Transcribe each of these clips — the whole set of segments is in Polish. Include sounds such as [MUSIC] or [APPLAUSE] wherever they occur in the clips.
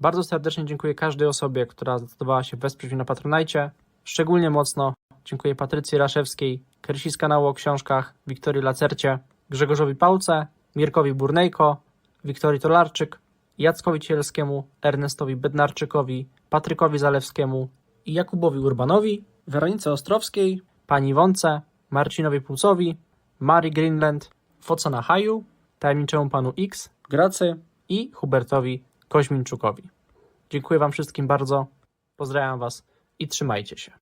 Bardzo serdecznie dziękuję każdej osobie, która zdecydowała się wesprzeć mnie na Patronajcie. Szczególnie mocno dziękuję Patrycji Raszewskiej, Krysi z kanału o książkach, Wiktorii Lacercie, Grzegorzowi Pałce, Mirkowi Burnejko, Wiktorii Tolarczyk, Jackowi Cielskiemu, Ernestowi Bednarczykowi, Patrykowi Zalewskiemu Jakubowi Urbanowi, Weronice Ostrowskiej, Pani Wonce, Marcinowi Płucowi, Mari Greenland, Focana Haju, Tajemniczemu Panu X, Gracy i Hubertowi Koźminczukowi. Dziękuję Wam wszystkim bardzo, pozdrawiam Was i trzymajcie się.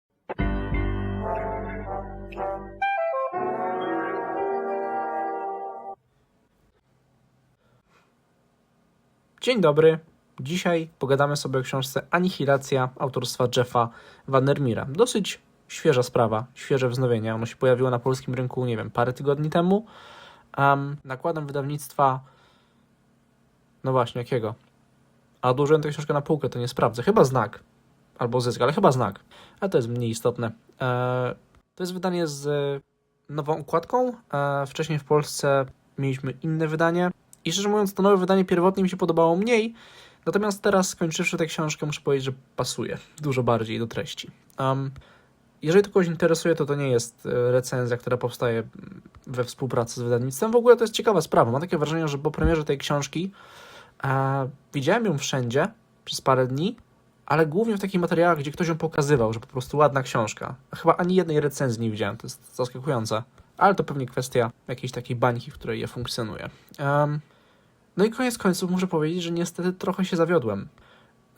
Dzień dobry. Dzisiaj pogadamy sobie o książce Anihilacja autorstwa Jeffa Vandermeera. Dosyć świeża sprawa, świeże wznowienie. Ono się pojawiło na polskim rynku, nie wiem, parę tygodni temu. Um, nakładem wydawnictwa. No właśnie, jakiego? A odłożyłem tę książkę na półkę, to nie sprawdzę. Chyba znak. Albo zysk, ale chyba znak. A to jest mniej istotne. Eee, to jest wydanie z e, nową układką. Eee, wcześniej w Polsce mieliśmy inne wydanie. I szczerze mówiąc, to nowe wydanie pierwotnie mi się podobało mniej. Natomiast teraz, skończywszy tę książkę, muszę powiedzieć, że pasuje dużo bardziej do treści. Um, jeżeli to kogoś interesuje, to to nie jest e, recenzja, która powstaje we współpracy z wydawnictwem. W ogóle to jest ciekawa sprawa. Mam takie wrażenie, że po premierze tej książki e, widziałem ją wszędzie przez parę dni, ale głównie w takich materiałach, gdzie ktoś ją pokazywał, że po prostu ładna książka. Chyba ani jednej recenzji nie widziałem, to jest zaskakujące. Ale to pewnie kwestia jakiejś takiej bańki, w której ja funkcjonuję. Um, no i koniec końców muszę powiedzieć, że niestety trochę się zawiodłem.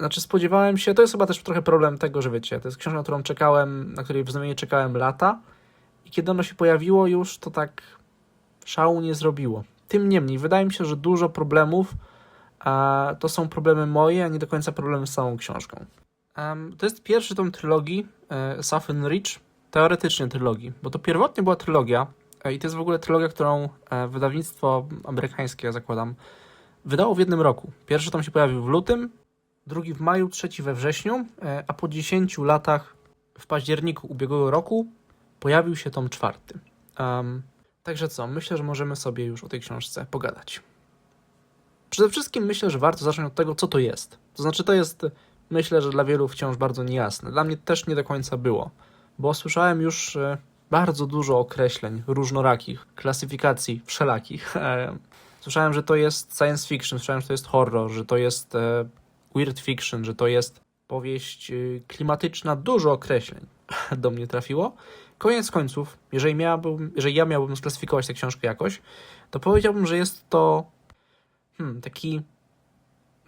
Znaczy spodziewałem się, to jest chyba też trochę problem tego, że wiecie, to jest książka, na którą czekałem, na której wznowienie czekałem lata i kiedy ono się pojawiło już, to tak szału nie zrobiło. Tym niemniej, wydaje mi się, że dużo problemów a to są problemy moje, a nie do końca problemy z całą książką. Um, to jest pierwszy tom trylogii e, Safin Rich, teoretycznie trylogii, bo to pierwotnie była trylogia e, i to jest w ogóle trylogia, którą e, wydawnictwo amerykańskie, ja zakładam, wydało w jednym roku. Pierwszy tom się pojawił w lutym, drugi w maju, trzeci we wrześniu, e, a po 10 latach w październiku ubiegłego roku pojawił się tom czwarty. Um, także co, myślę, że możemy sobie już o tej książce pogadać. Przede wszystkim myślę, że warto zacząć od tego, co to jest. To znaczy, to jest, myślę, że dla wielu wciąż bardzo niejasne. Dla mnie też nie do końca było, bo słyszałem już e, bardzo dużo określeń różnorakich, klasyfikacji wszelakich. [LAUGHS] Słyszałem, że to jest science fiction, słyszałem, że to jest horror, że to jest e, weird fiction, że to jest powieść e, klimatyczna. Dużo określeń [LAUGHS] do mnie trafiło. Koniec końców, jeżeli, miałbym, jeżeli ja miałbym sklasyfikować tę książkę jakoś, to powiedziałbym, że jest to hmm, taki.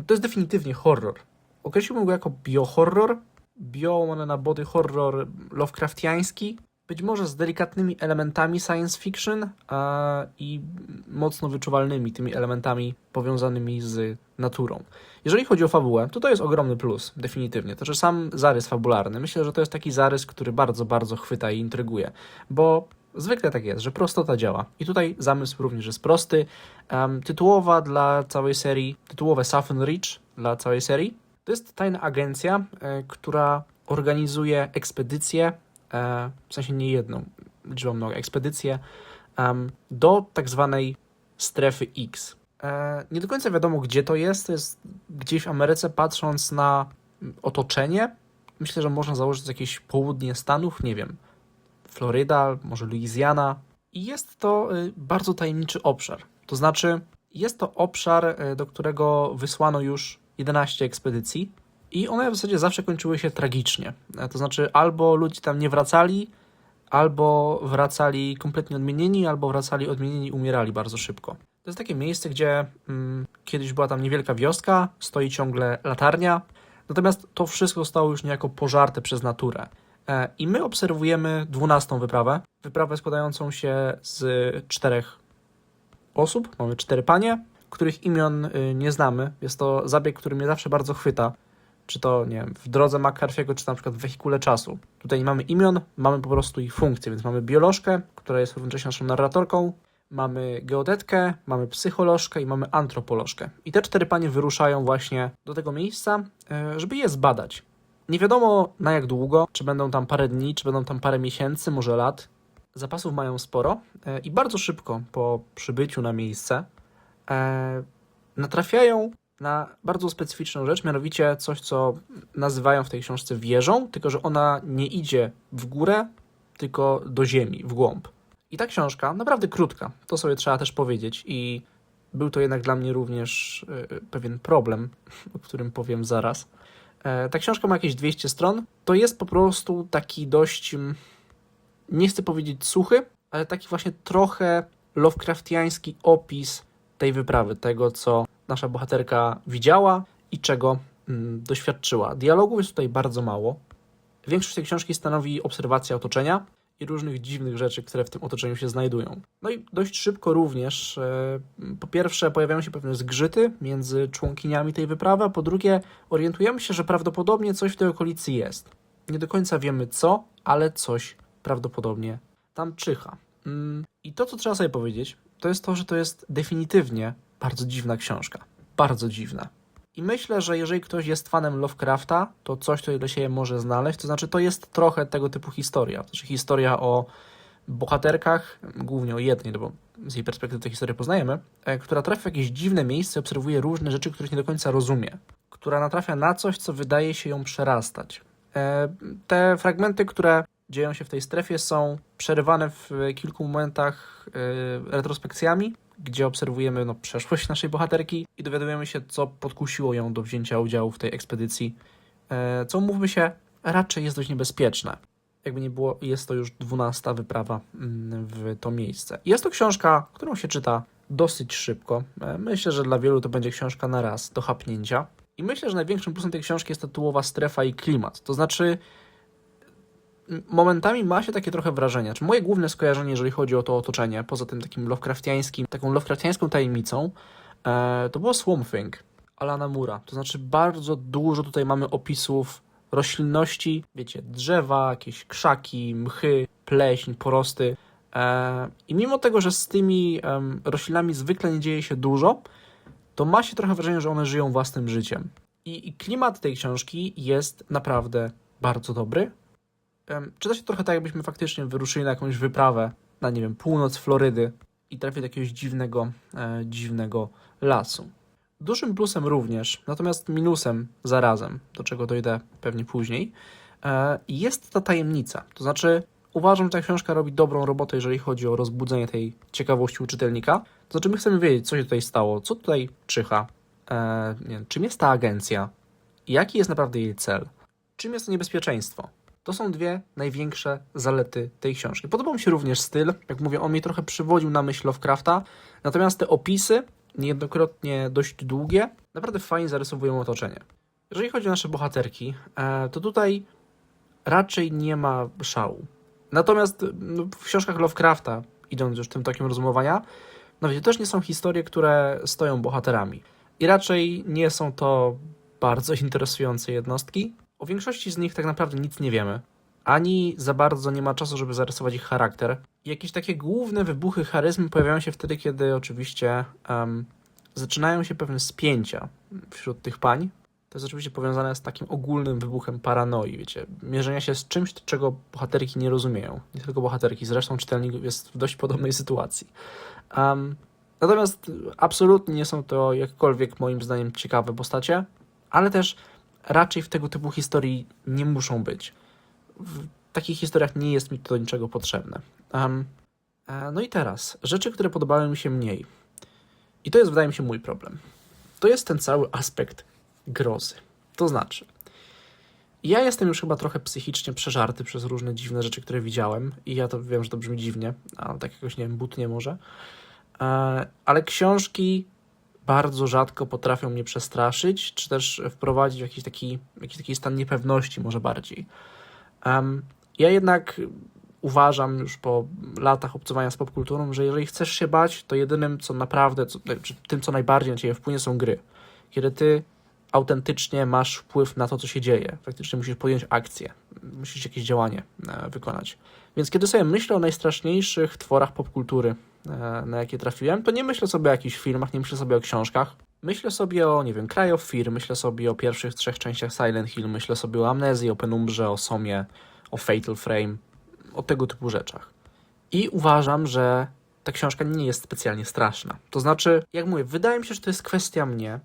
To jest definitywnie horror. Określiłbym go jako biohorror, bio na body horror Lovecraftiański, być może z delikatnymi elementami science fiction a, i mocno wyczuwalnymi tymi elementami powiązanymi z naturą. Jeżeli chodzi o fabułę, to to jest ogromny plus, definitywnie. To, że sam zarys fabularny, myślę, że to jest taki zarys, który bardzo, bardzo chwyta i intryguje, bo Zwykle tak jest, że prostota działa. I tutaj zamysł również jest prosty. Um, tytułowa dla całej serii, tytułowe Safen Reach dla całej serii, to jest tajna agencja, e, która organizuje ekspedycje, w sensie nie jedną, liczbą mnoga, ekspedycje em, do tak zwanej strefy X. E, nie do końca wiadomo, gdzie to jest. To jest gdzieś w Ameryce, patrząc na otoczenie. Myślę, że można założyć jakieś południe Stanów, nie wiem. Floryda, może Luizjana. I jest to y, bardzo tajemniczy obszar. To znaczy, jest to obszar, y, do którego wysłano już 11 ekspedycji i one w zasadzie zawsze kończyły się tragicznie. E, To znaczy, albo ludzie tam nie wracali, albo wracali kompletnie odmienieni, albo wracali odmienieni i umierali bardzo szybko. To jest takie miejsce, gdzie mm, kiedyś była tam niewielka wioska, stoi ciągle latarnia, natomiast to wszystko zostało już niejako pożarte przez naturę. E, I my obserwujemy dwunastą wyprawę. Wyprawę składającą się z czterech osób. Mamy cztery panie, których imion y, nie znamy. Jest to zabieg, który mnie zawsze bardzo chwyta. Czy to, nie wiem, w drodze McCarthy'ego, czy na przykład w wehikule czasu. Tutaj nie mamy imion, mamy po prostu ich funkcje, więc mamy biolożkę, która jest równocześnie naszą narratorką, mamy geodetkę, mamy psycholożkę i mamy antropolożkę. I te cztery panie wyruszają właśnie do tego miejsca, y, żeby je zbadać. Nie wiadomo na jak długo, czy będą tam parę dni, czy będą tam parę miesięcy, może lat. Zapasów mają sporo e, i bardzo szybko po przybyciu na miejsce e, natrafiają na bardzo specyficzną rzecz, mianowicie coś, co nazywają w tej książce wieżą, tylko że ona nie idzie w górę, tylko do ziemi, w głąb. I ta książka, naprawdę krótka, to sobie trzeba też powiedzieć, i był to jednak dla mnie również e, pewien problem, [LAUGHS] o którym powiem zaraz. E, Ta książka ma jakieś 200 stron. To jest po prostu taki dość, mm, nie chcę powiedzieć suchy, ale taki właśnie trochę Lovecraftiański opis tej wyprawy, tego co nasza bohaterka widziała i czego mm, doświadczyła. Dialogów jest tutaj bardzo mało. Większość tej książki stanowi obserwacja otoczenia i różnych dziwnych rzeczy, które w tym otoczeniu się znajdują. No i dość szybko również, e, po pierwsze, pojawiają się pewne zgrzyty między członkiniami tej wyprawy, a po drugie, orientujemy się, że prawdopodobnie coś w tej okolicy jest. Nie do końca wiemy co, ale coś prawdopodobnie tam czyha. Mm, I to, co trzeba sobie powiedzieć, to jest to, że to jest definitywnie bardzo dziwna książka. Bardzo dziwna. I myślę, że jeżeli ktoś jest fanem Lovecrafta, to coś, co dla siebie może znaleźć. To znaczy, to jest trochę tego typu historia. To znaczy, historia o bohaterkach, głównie o jednej, no bo z jej perspektywy tę historię poznajemy, e, która trafia w jakieś dziwne miejsce, obserwuje różne rzeczy, których nie do końca rozumie. Która natrafia na coś, co wydaje się ją przerastać. E, Te fragmenty, które dzieją się w tej strefie, są przerywane w kilku momentach e, retrospekcjami, gdzie obserwujemy no, przeszłość naszej bohaterki i dowiadujemy się, co podkusiło ją do wzięcia udziału w tej ekspedycji. E, Co, mówmy się, raczej jest dość niebezpieczne. Jakby nie było, jest to już dwunasta wyprawa mm, w to miejsce. Jest to książka, którą się czyta dosyć szybko. E, Myślę, że dla wielu to będzie książka na raz, do chapnięcia. I myślę, że największym plusem tej książki jest tytułowa strefa i klimat. To znaczy, momentami ma się takie trochę wrażenie. Czy moje główne skojarzenie, jeżeli chodzi o to otoczenie, poza tym takim Lovecraftiańskim, taką Lovecraftiańską tajemnicą, e, to było Swamp Thing Alana Mura. To znaczy, bardzo dużo tutaj mamy opisów roślinności, wiecie, drzewa, jakieś krzaki, mchy, pleśń, porosty. E, I mimo tego, że z tymi em, roślinami zwykle nie dzieje się dużo, to ma się trochę wrażenie, że one żyją własnym życiem. I, i klimat tej książki jest naprawdę bardzo dobry. Czyta się trochę tak, jakbyśmy faktycznie wyruszyli na jakąś wyprawę na, nie wiem, północ Florydy i trafili do jakiegoś dziwnego, e, dziwnego lasu. Dużym plusem również, natomiast minusem zarazem, do czego dojdę pewnie później, e, jest ta tajemnica. To znaczy, uważam, że ta książka robi dobrą robotę, jeżeli chodzi o rozbudzenie tej ciekawości u czytelnika. To znaczy, my chcemy wiedzieć, co się tutaj stało, co tutaj czyha, e, nie czym jest ta agencja, jaki jest naprawdę jej cel, czym jest to niebezpieczeństwo. To są dwie największe zalety tej książki. Podobał mi się również styl. Jak mówię, on mnie trochę przywodził na myśl Lovecrafta. Natomiast te opisy, niejednokrotnie dość długie, naprawdę fajnie zarysowują otoczenie. Jeżeli chodzi o nasze bohaterki, e, to tutaj raczej nie ma szału. Natomiast no, w książkach Lovecrafta, idąc już tym tokiem rozumowania, no wiecie, też nie są historie, które stoją bohaterami. I raczej nie są to bardzo interesujące jednostki. O większości z nich tak naprawdę nic nie wiemy. Ani za bardzo nie ma czasu, żeby zarysować ich charakter. Jakieś takie główne wybuchy charyzmy pojawiają się wtedy, kiedy oczywiście em, zaczynają się pewne spięcia wśród tych pań. To jest oczywiście powiązane z takim ogólnym wybuchem paranoi, wiecie, mierzenia się z czymś, czego bohaterki nie rozumieją. Nie tylko bohaterki, zresztą czytelnik jest w dość podobnej sytuacji. Em, natomiast absolutnie nie są to jakkolwiek moim zdaniem ciekawe postacie, ale też raczej w tego typu historii nie muszą być. W takich historiach nie jest mi to do niczego potrzebne. E, no i teraz, rzeczy, które podobały mi się mniej. I to jest, wydaje mi się, mój problem. To jest ten cały aspekt grozy. To znaczy, ja jestem już chyba trochę psychicznie przeżarty przez różne dziwne rzeczy, które widziałem, i ja to wiem, że to brzmi dziwnie, ale tak jakoś, nie wiem, butnie może. E, Ale książki bardzo rzadko potrafią mnie przestraszyć, czy też wprowadzić w jakiś taki, jakiś taki stan niepewności, może bardziej. Em, ja jednak uważam już po latach obcowania z popkulturą, że jeżeli chcesz się bać, to jedynym, co naprawdę, co, tym, co najbardziej na ciebie wpłynie, są gry. Kiedy ty autentycznie masz wpływ na to, co się dzieje. Faktycznie musisz podjąć akcję, musisz jakieś działanie e, wykonać. Więc kiedy sobie myślę o najstraszniejszych tworach popkultury, e, na jakie trafiłem, to nie myślę sobie o jakichś filmach, nie myślę sobie o książkach. Myślę sobie o, nie wiem, Cry of Fear, myślę sobie o pierwszych trzech częściach Silent Hill, myślę sobie o Amnezji, o Penumbrze, o Somie, o Fatal Frame, o tego typu rzeczach. I uważam, że ta książka nie jest specjalnie straszna. To znaczy, jak mówię, wydaje mi się, że to jest kwestia mnie,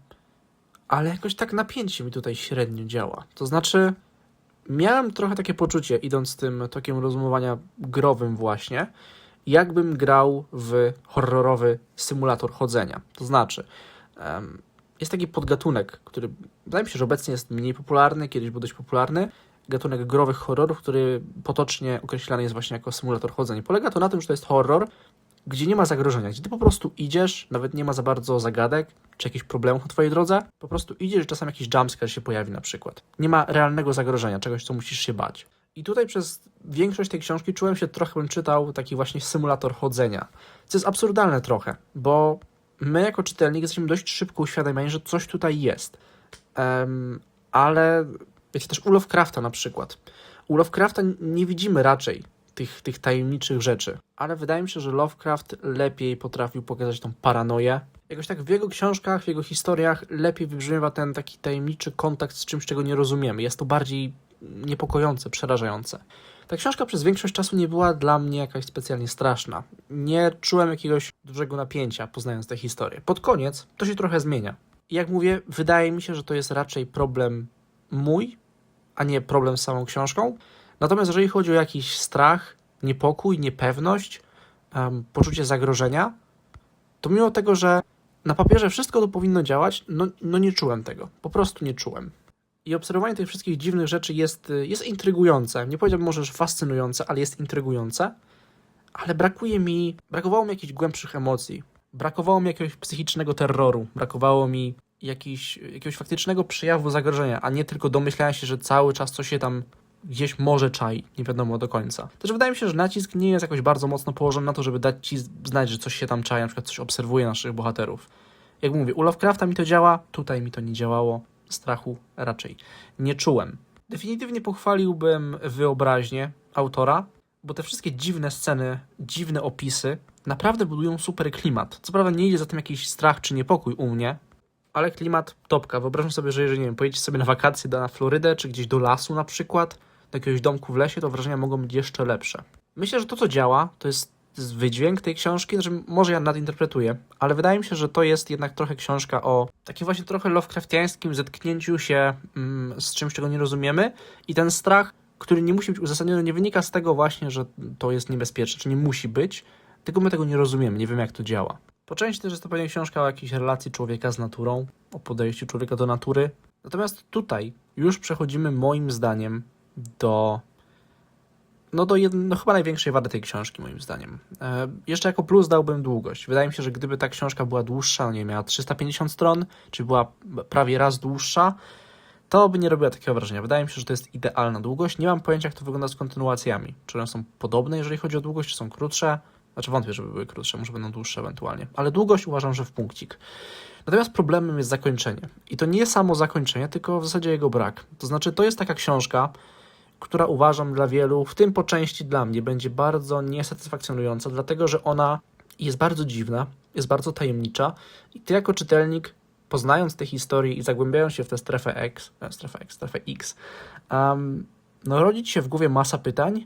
ale jakoś tak napięcie mi tutaj średnio działa. To znaczy, miałem trochę takie poczucie, idąc tym tokiem rozumowania growym właśnie, jakbym grał w horrorowy symulator chodzenia. To znaczy, jest taki podgatunek, który wydaje mi się, że obecnie jest mniej popularny, kiedyś był dość popularny. Gatunek growych horrorów, który potocznie określany jest właśnie jako symulator chodzenia. Polega to na tym, że to jest horror, gdzie nie ma zagrożenia, gdzie ty po prostu idziesz, nawet nie ma za bardzo zagadek czy jakichś problemów na twojej drodze, po prostu idziesz czasem jakiś jumpscare się pojawi na przykład. Nie ma realnego zagrożenia, czegoś, co musisz się bać. I tutaj przez większość tej książki czułem się trochę, bym czytał taki właśnie symulator chodzenia. Co jest absurdalne trochę, bo my jako czytelnik jesteśmy dość szybko uświadamiani, że coś tutaj jest. Em, ale wiecie, też u Lovecrafta na przykład. U Lovecrafta nie widzimy raczej tych, tych tajemniczych rzeczy, ale wydaje mi się, że Lovecraft lepiej potrafił pokazać tą paranoję. Jakoś tak w jego książkach, w jego historiach lepiej wybrzmiewa ten taki tajemniczy kontakt z czymś, czego nie rozumiemy. Jest to bardziej niepokojące, przerażające. Ta książka przez większość czasu nie była dla mnie jakaś specjalnie straszna. Nie czułem jakiegoś dużego napięcia poznając tę historię. Pod koniec to się trochę zmienia. I jak mówię, wydaje mi się, że to jest raczej problem mój, a nie problem z samą książką. Natomiast jeżeli chodzi o jakiś strach, niepokój, niepewność, poczucie zagrożenia, to mimo tego, że na papierze wszystko to powinno działać, no, no nie czułem tego. Po prostu nie czułem. I obserwowanie tych wszystkich dziwnych rzeczy jest, jest intrygujące. Nie powiedziałbym może, że fascynujące, ale jest intrygujące. Ale brakuje mi, brakowało mi jakichś głębszych emocji. Brakowało mi jakiegoś psychicznego terroru. Brakowało mi jakiś, jakiegoś faktycznego przejawu zagrożenia, a nie tylko domyślania się, że cały czas coś się tam gdzieś może czai, nie wiadomo do końca. Też wydaje mi się, że nacisk nie jest jakoś bardzo mocno położony na to, żeby dać ci znać, że coś się tam czai, na przykład coś obserwuje naszych bohaterów. Jak mówię, u Lovecrafta mi to działa, tutaj mi to nie działało, strachu raczej nie czułem. Definitywnie pochwaliłbym wyobraźnię autora, bo te wszystkie dziwne sceny, dziwne opisy naprawdę budują super klimat. Co prawda nie idzie za tym jakiś strach czy niepokój u mnie, ale klimat topka. Wyobrażam sobie, że jeżeli nie wiem, pojedziecie sobie na wakacje na Florydę, czy gdzieś do lasu na przykład, do jakiegoś domku w lesie, to wrażenia mogą być jeszcze lepsze. Myślę, że to, co działa, to jest, wydźwięk tej książki, znaczy może ja nadinterpretuję, ale wydaje mi się, że to jest jednak trochę książka o takim właśnie trochę Lovecraftiańskim zetknięciu się mm, z czymś, czego nie rozumiemy i ten strach, który nie musi być uzasadniony, nie wynika z tego właśnie, że to jest niebezpieczne, czy nie musi być, tylko my tego nie rozumiemy, nie wiemy jak to działa. Po części też jest to pewnie książka o jakiejś relacji człowieka z naturą, o podejściu człowieka do natury. Natomiast tutaj już przechodzimy moim zdaniem do no do jedno, no chyba największej wady tej książki moim zdaniem. E, jeszcze jako plus dałbym długość. Wydaje mi się, że gdyby ta książka była dłuższa, no nie miała 350 stron, czy była prawie raz dłuższa, to by nie robiła takiego wrażenia. Wydaje mi się, że to jest idealna długość. Nie mam pojęcia, jak to wygląda z kontynuacjami. Czy one są podobne, jeżeli chodzi o długość, czy są krótsze. Znaczy wątpię, żeby były krótsze, może będą dłuższe ewentualnie. Ale długość uważam, że w punkcik. Natomiast problemem jest zakończenie. I to nie samo zakończenie, tylko w zasadzie jego brak. To znaczy, to jest taka książka, która uważam dla wielu, w tym po części dla mnie, będzie bardzo niesatysfakcjonująca, dlatego że ona jest bardzo dziwna, jest bardzo tajemnicza i ty jako czytelnik, poznając tę historię i zagłębiając się w tę strefę X, e, strefę X, strefę X, um, no rodzi ci się w głowie masa pytań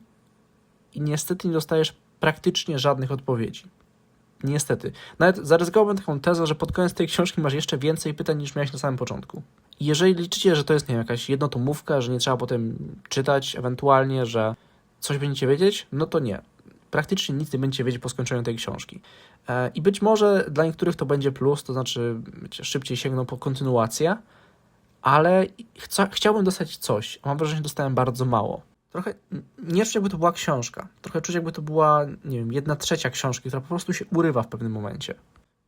i niestety nie dostajesz praktycznie żadnych odpowiedzi. Niestety. Nawet zaryzykowałbym taką tezę, że pod koniec tej książki masz jeszcze więcej pytań niż miałeś na samym początku. Jeżeli liczycie, że to jest nie wiem, jakaś jednotomówka, że nie trzeba potem czytać ewentualnie, że coś będziecie wiedzieć, no to nie. Praktycznie nic nie będziecie wiedzieć po skończeniu tej książki. E, I być może dla niektórych to będzie plus, to znaczy szybciej sięgną po kontynuację, ale chciałbym dostać coś. Mam wrażenie, że dostałem bardzo mało trochę nie czuć jakby to była książka. Trochę czuć jakby to była, nie wiem, jedna trzecia książki, która po prostu się urywa w pewnym momencie.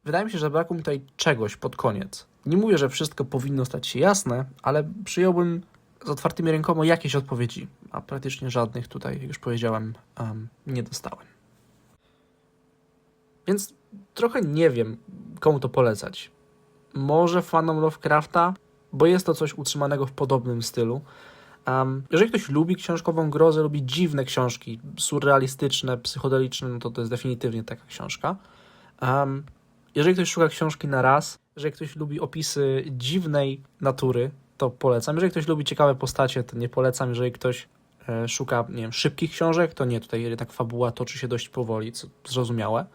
Wydaje mi się, że brakło mi tutaj czegoś pod koniec. Nie mówię, że wszystko powinno stać się jasne, ale przyjąłbym z otwartymi rękoma jakieś odpowiedzi, a praktycznie żadnych tutaj, jak już powiedziałem, um, nie dostałem. Więc trochę nie wiem, komu to polecać. Może fanom Lovecrafta, bo jest to coś utrzymanego w podobnym stylu, Um, jeżeli ktoś lubi książkową grozę, lubi dziwne książki, surrealistyczne, psychodeliczne, no to to jest definitywnie taka książka. Um, jeżeli ktoś szuka książki na raz, jeżeli ktoś lubi opisy dziwnej natury, to polecam. Jeżeli ktoś lubi ciekawe postacie, to nie polecam. Jeżeli ktoś e, szuka, nie wiem, szybkich książek, to nie, tutaj jednak fabuła toczy się dość powoli, co zrozumiałe.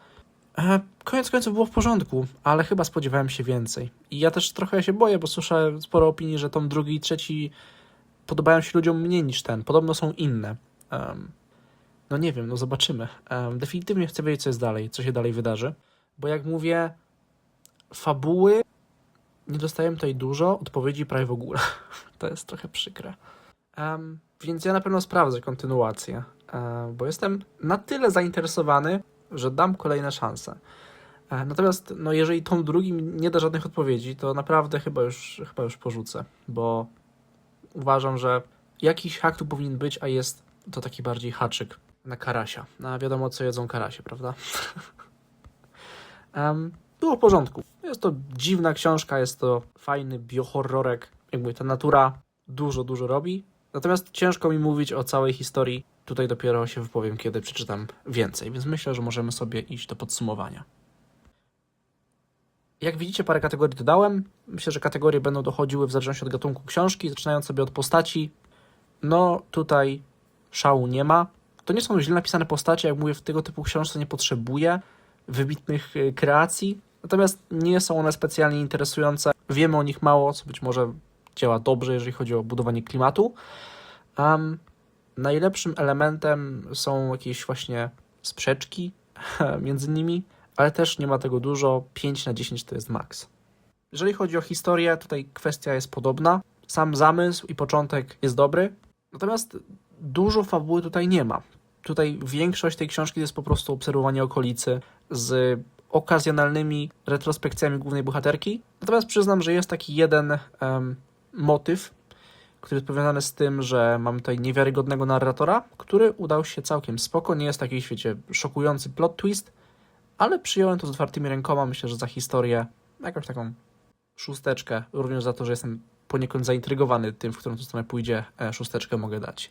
E, Koniec końców było w porządku, ale chyba spodziewałem się więcej. I ja też trochę się boję, bo słyszę sporo opinii, że tom drugi i trzeci podobają się ludziom mniej niż ten. Podobno są inne. Em, no nie wiem, no zobaczymy. Em, definitywnie chcę wiedzieć, co jest dalej, co się dalej wydarzy. Bo jak mówię, fabuły nie dostałem tutaj dużo, odpowiedzi prawie w ogóle. [LAUGHS] to jest trochę przykre. Em, więc ja na pewno sprawdzę kontynuację, e, bo jestem na tyle zainteresowany, że dam kolejne szanse. E, Natomiast, no jeżeli tom drugi mi nie da żadnych odpowiedzi, to naprawdę chyba już, chyba już porzucę, bo uważam, że jakiś hak tu powinien być, a jest to taki bardziej haczyk na karasia. Na wiadomo, co jedzą karasie, prawda? [LAUGHS] Em, było w porządku. Jest to dziwna książka, jest to fajny biohorrorek. Jak mówię, ta natura dużo, dużo robi. Natomiast ciężko mi mówić o całej historii. Tutaj dopiero się wypowiem, kiedy przeczytam więcej, więc myślę, że możemy sobie iść do podsumowania. Jak widzicie, parę kategorii dodałem. Myślę, że kategorie będą dochodziły w zależności od gatunku książki, zaczynając sobie od postaci. No, tutaj szału nie ma. To nie są źle napisane postacie, jak mówię, w tego typu książce nie potrzebuję wybitnych y, kreacji, natomiast nie są one specjalnie interesujące. Wiemy o nich mało, co być może działa dobrze, jeżeli chodzi o budowanie klimatu. Um, najlepszym elementem są jakieś właśnie sprzeczki [LAUGHS] między nimi, ale też nie ma tego dużo. 5 na 10 to jest maks. Jeżeli chodzi o historię, tutaj kwestia jest podobna. Sam zamysł i początek jest dobry, natomiast dużo fabuły tutaj nie ma. Tutaj większość tej książki jest po prostu obserwowanie okolicy z okazjonalnymi retrospekcjami głównej bohaterki. Natomiast przyznam, że jest taki jeden em, motyw, który jest powiązany z tym, że mamy tutaj niewiarygodnego narratora, który udał się całkiem spoko. Nie jest taki, wiecie, szokujący plot twist, ale przyjąłem to z otwartymi rękoma. Myślę, że za historię jakąś taką szósteczkę, również za to, że jestem poniekąd zaintrygowany tym, w którą to stronę pójdzie, e, szósteczkę mogę dać.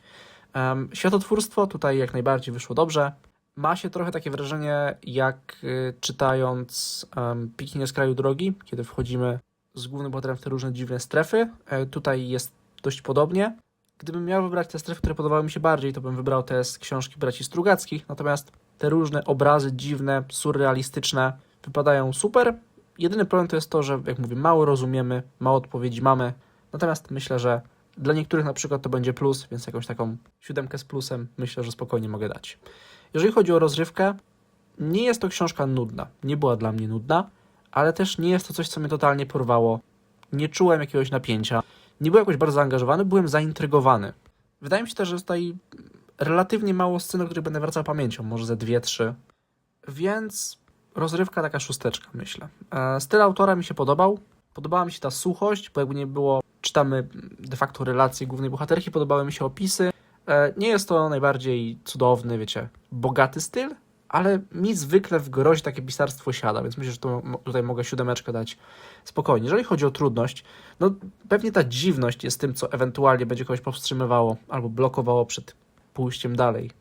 Um, światotwórstwo tutaj jak najbardziej wyszło dobrze. Ma się trochę takie wrażenie, jak y, czytając um, Piknie z kraju drogi, kiedy wchodzimy z głównym bohaterem w te różne dziwne strefy. E, tutaj jest dość podobnie. Gdybym miał wybrać te strefy, które podobały mi się bardziej, to bym wybrał te z książki braci Strugackich, natomiast te różne obrazy dziwne, surrealistyczne wypadają super. Jedyny problem to jest to, że jak mówię, mało rozumiemy, mało odpowiedzi mamy, natomiast myślę, że dla niektórych na przykład to będzie plus, więc jakąś taką siódemkę z plusem myślę, że spokojnie mogę dać. Jeżeli chodzi o rozrywkę, nie jest to książka nudna. Nie była dla mnie nudna, ale też nie jest to coś, co mnie totalnie porwało. Nie czułem jakiegoś napięcia. Nie byłem jakoś bardzo zaangażowany, byłem zaintrygowany. Wydaje mi się też, że tutaj relatywnie mało scen, do których będę wracał pamięcią, może ze dwie, trzy. Więc rozrywka taka szósteczka, myślę. E, Styl autora mi się podobał. Podobała mi się ta suchość, bo jakby nie było, czytamy de facto relacje głównej bohaterki, podobały mi się opisy. E, Nie jest to najbardziej cudowny, wiecie, bogaty styl, ale mi zwykle w grozie takie pisarstwo siada, więc myślę, że to, tutaj mogę siódemeczkę dać spokojnie. Jeżeli chodzi o trudność, no pewnie ta dziwność jest tym, co ewentualnie będzie kogoś powstrzymywało albo blokowało przed pójściem dalej,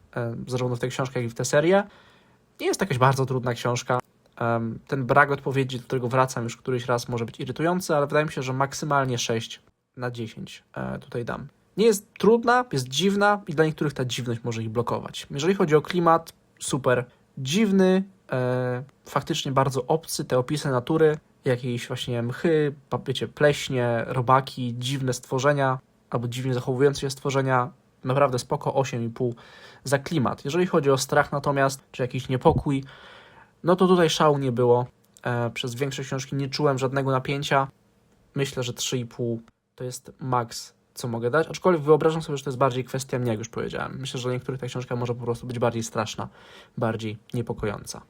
zarówno w tę książkę, jak i w tę serię. Nie jest to jakaś bardzo trudna książka. Ten brak odpowiedzi, do którego wracam już któryś raz, może być irytujący, ale wydaje mi się, że maksymalnie 6 na 10 e, tutaj dam. Nie jest trudna, jest dziwna i dla niektórych ta dziwność może ich blokować. Jeżeli chodzi o klimat, super. Dziwny, e, faktycznie bardzo obcy, te opisy natury, jakieś właśnie mchy, wiecie, pleśnie, robaki, dziwne stworzenia, albo dziwnie zachowujące się stworzenia, naprawdę spoko, 8,5 za klimat. Jeżeli chodzi o strach natomiast, czy jakiś niepokój, no to tutaj szału nie było. E, przez większość książki nie czułem żadnego napięcia. Myślę, że 3,5 to jest maks, co mogę dać. Aczkolwiek wyobrażam sobie, że to jest bardziej kwestia mnie, jak już powiedziałem. Myślę, że dla niektórych ta książka może po prostu być bardziej straszna, bardziej niepokojąca.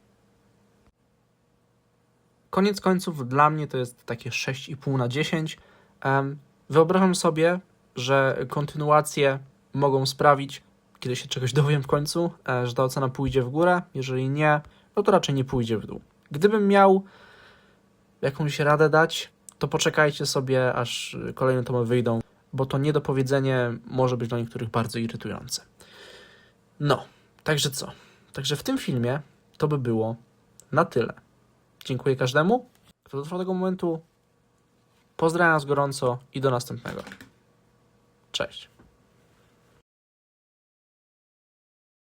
Koniec końców dla mnie to jest takie 6,5 na 10. Em, Wyobrażam sobie, że kontynuacje mogą sprawić, kiedy się czegoś dowiem w końcu, e, że ta ocena pójdzie w górę. Jeżeli nie, no to raczej nie pójdzie w dół. Gdybym miał jakąś radę dać, to poczekajcie sobie, aż kolejne tomy wyjdą, bo to niedopowiedzenie może być dla niektórych bardzo irytujące. No, także co? Także w tym filmie to by było na tyle. Dziękuję każdemu, kto dotrwał do tego momentu. Pozdrawiam Was gorąco i do następnego. Cześć.